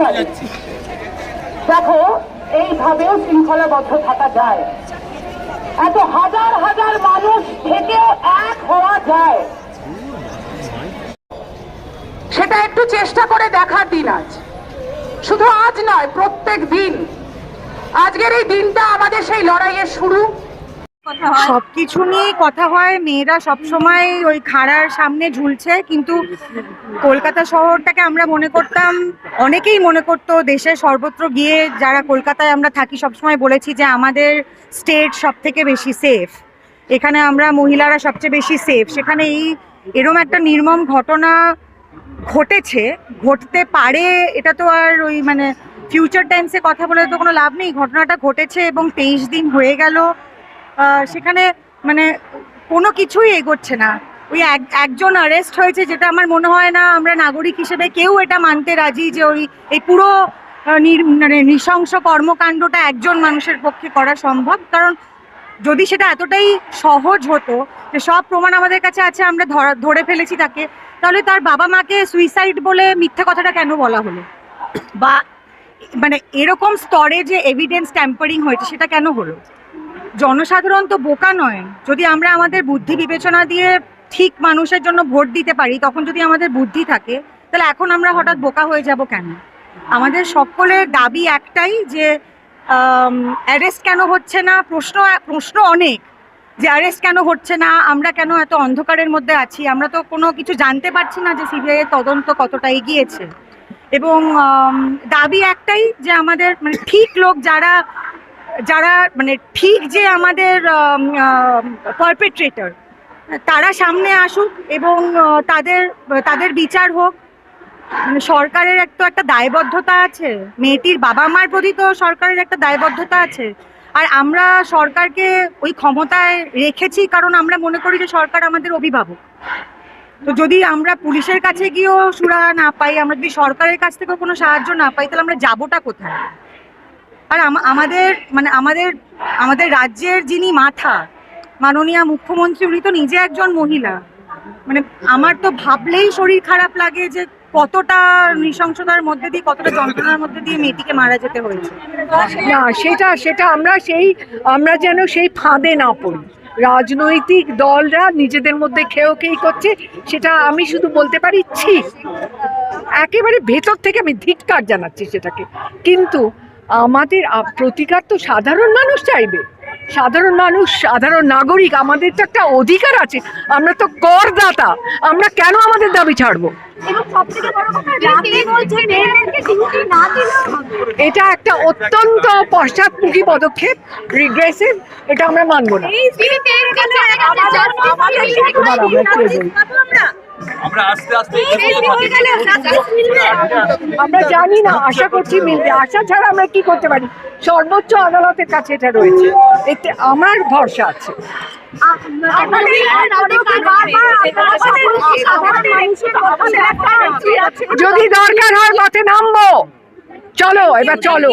পারি দেখো, এইভাবেও শৃঙ্খলাবদ্ধ থাকা যায়। এত হাজার হাজার মানুষ থেকেও এক হওয়া যায়। সেটা একটু চেষ্টা করে দেখার দিন আজ। শুধু আজ নয়, প্রত্যেক দিন। আজকের এই দিনটা আমাদের সেই লড়াইয়ের শুরু। সবকিছু নিয়ে কথা হয়, মেয়েরা সবসময় ওই খাড়ার সামনে ঝুলছে, কিন্তু কলকাতা শহরটাকে আমরা মনে করতাম, অনেকেই মনে করতো দেশের সর্বত্র গিয়ে যারা কলকাতায় আমরা থাকি, সবসময় বলেছি যে আমাদের স্টেট সব থেকে বেশি সেফ এখানে আমরা মহিলারা সবচেয়ে বেশি সেফ সেখানে এই এরম একটা নির্মম ঘটনা ঘটেছে, ঘটতে পারে, এটা তো আর ওই মানে ফিউচার টাইমসে কথা বলে তো কোনো লাভ নেই। ঘটনাটা ঘটেছে এবং তেইশ দিন হয়ে গেল। সেখানে মানে কোনো কিছুই এগোচ্ছে না। ওই এক, একজন অ্যারেস্ট হয়েছে যেটা আমার মনে হয় না আমরা নাগরিক হিসেবে কেউ এটা মানতে রাজি যে ওই, এই পুরো মানে নৃশংস কর্মকাণ্ডটা একজন মানুষের পক্ষে করা সম্ভব। কারণ যদি সেটা এতটাই সহজ হতো যে সব প্রমাণ আমাদের কাছে আছে, আমরা ধরে ফেলেছি তাকে, তাহলে তার বাবা মাকে সুইসাইড বলে মিথ্যা কথাটা কেন বলা হলো? বা মানে এরকম স্তরে যে এভিডেন্স ট্যাম্পারিং হয়েছে, সেটা কেন হলো? জনসাধারণ তো বোকা নয়। যদি আমরা আমাদের বুদ্ধি বিবেচনা দিয়ে ঠিক মানুষের জন্য ভোট দিতে পারি, তখন যদি আমাদের বুদ্ধি থাকে, তাহলে এখন আমরা হঠাৎ বোকা হয়ে যাব কেন? আমাদের সকলের দাবি একটাই যে অ্যারেস্ট কেন হচ্ছে না? প্রশ্ন প্রশ্ন অনেক যে অ্যারেস্ট কেন হচ্ছে না? আমরা কেন এত অন্ধকারের মধ্যে আছি? আমরা তো কোনো কিছু জানতে পারছি না যে সিবিআই এর তদন্ত কতটা এগিয়েছে। এবং দাবি একটাই যে আমাদের মানে ঠিক লোক যারা যারা মানে ঠিক যে আমাদের পারপেট্রেটর তারা সামনে আসুক এবং তাদের তাদের বিচার হোক। মানে সরকারের এক তো একটা দায়বদ্ধতা আছে, মেয়েটির বাবা মার প্রতি তো সরকারের একটা দায়বদ্ধতা আছে। আর আমরা সরকারকে ওই ক্ষমতায় রেখেছি কারণ আমরা মনে করি যে সরকার আমাদের অভিভাবক। তো যদি আমরা পুলিশের কাছে গিয়েও সুরা না পাই, আমরা যদি সরকারের কাছ থেকেও কোনো সাহায্য না পাই, তাহলে আমরা যাবোটা কোথায়? আর আমাদের মানে আমাদের আমাদের রাজ্যের যিনি মাথা, মাননীয় মুখ্যমন্ত্রী, উনি তো নিজে একজন মহিলা। মানে আমার তো ভাবলেই শরীর খারাপ লাগে যে কতটা নৃশংসতার মধ্যে দিয়ে, কতটা যন্ত্রণার মধ্যে দিয়ে মেয়েটিকে মারা যেতে হয়েছে। না, সেটা সেটা আমরা সেই, আমরা যেন সেই ফাঁদে না পড়ি। রাজনৈতিক দলরা নিজেদের মধ্যে খেয়েও খেই করছে, সেটা আমি শুধু বলতে পারি, ছি, একেবারে ভেতর থেকে আমি ধিক্কার জানাচ্ছি সেটাকে। কিন্তু আমাদের প্রতিকার তো সাধারণ মানুষ চাইবে সাধারণ মানুষ সাধারণ নাগরিক আমাদের তো একটা অধিকার আছে আমরা তো করদাতা আমরা কেন আমাদের দাবি ছাড়বো এটা একটা অত্যন্ত পশ্চাৎমুখী পদক্ষেপ রিগ্রেসিভ এটা আমরা মানবো না আমরা আস্তে আস্তে আমরা জানি না আশা করছি মিলবে। আশা ছাড়া আমরা কি করতে পারি? সর্বোচ্চ আদালতের কাছে এটা রয়েছে। এতে আমার ভরসা আছে। যদি দরকার হয় মাঠে নামবো। চলো এবার চলো।